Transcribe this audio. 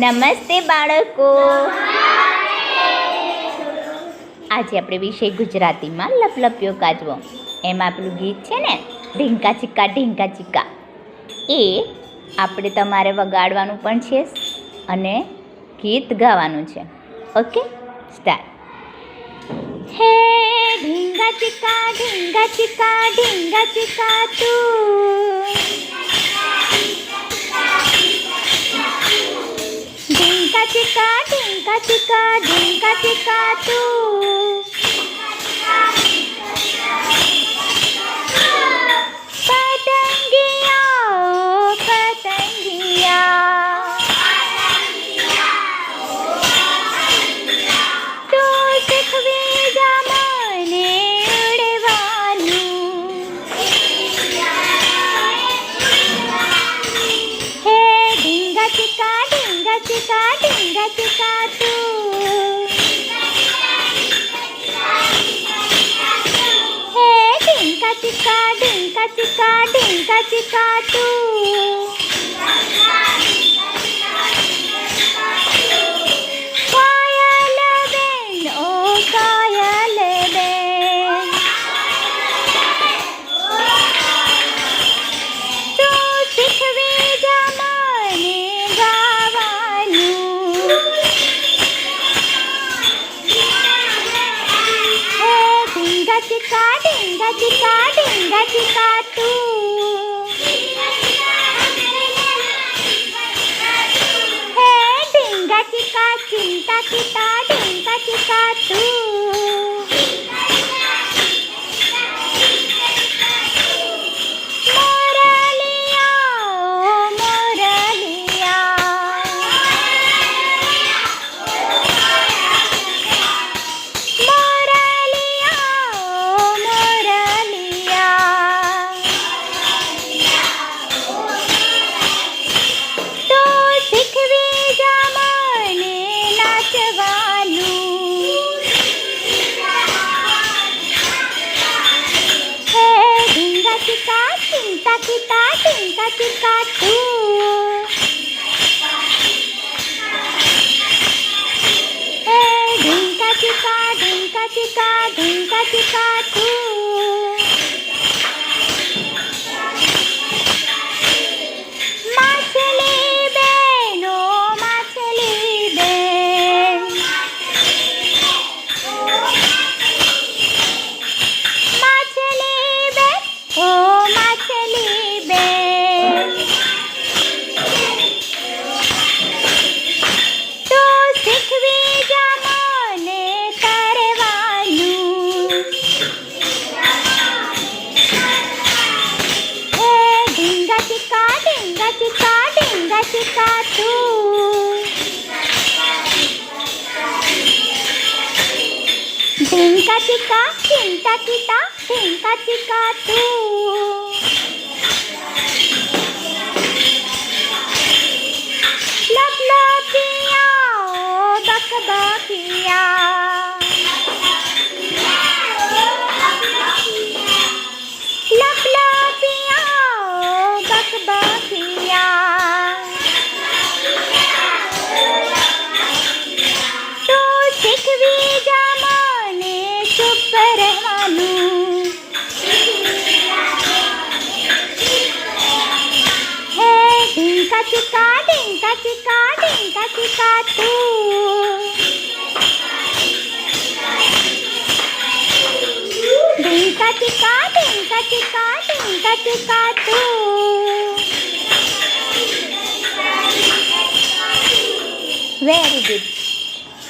નમસ્તે બાળકો. આજે આપણે વિષય ગુજરાતીમાં લપલપ્યો કાચવો એમાં આપણું ગીત છે ને, ઢીંકા ચિક્કા, ઢીંકા ચીકા એ આપણે તમારે વગાડવાનું પણ છે અને ગીત ગાવાનું છે. ઓકે? સ્ટાર્ટ. હે ઢીંગા ચીકા ઢીંગા ચીકા ઢીંગા ચીકા તું. टिका टिका टिका तू? चिका ढिंका चिका तू ಚಿಕ್ಕಾ ಡಿಂಗ ಚಿಕ್ಕಾ ಡಿಂಗ ಚಿಕ್ಕಾ ಟೂ ಹೇ ಡಿಂಗ ಚಿಕ್ಕಾ ಚಿಂತ ಚಿಕ್ಕಾ ಡಿಂಗ ಚಿಕ್ಕಾ ಟೂ નાચવાનું હે ઢીંગા ચીકા ચિંતા ચિતા ઢીંગા ચીકા તું હે ઢીંગા ચીકા ઢીંગા ચીકા ઢીંગા ચીકા તું ઢીંકા ચીકા ચિંતા ચિતા ઢીંકા ચીકા તું લપલપિયા બક બકબકિયા ಡಿಂಗಚಿಕಾ ಡಿಂಗಚಿಕಾ ತೂ ಡಿಂಗಚಿಕಾ ಡಿಂಗಚಿಕಾ ಡಿಂಗಚಿಕಾ ತೂ ವೆರಿ ಗುಡ್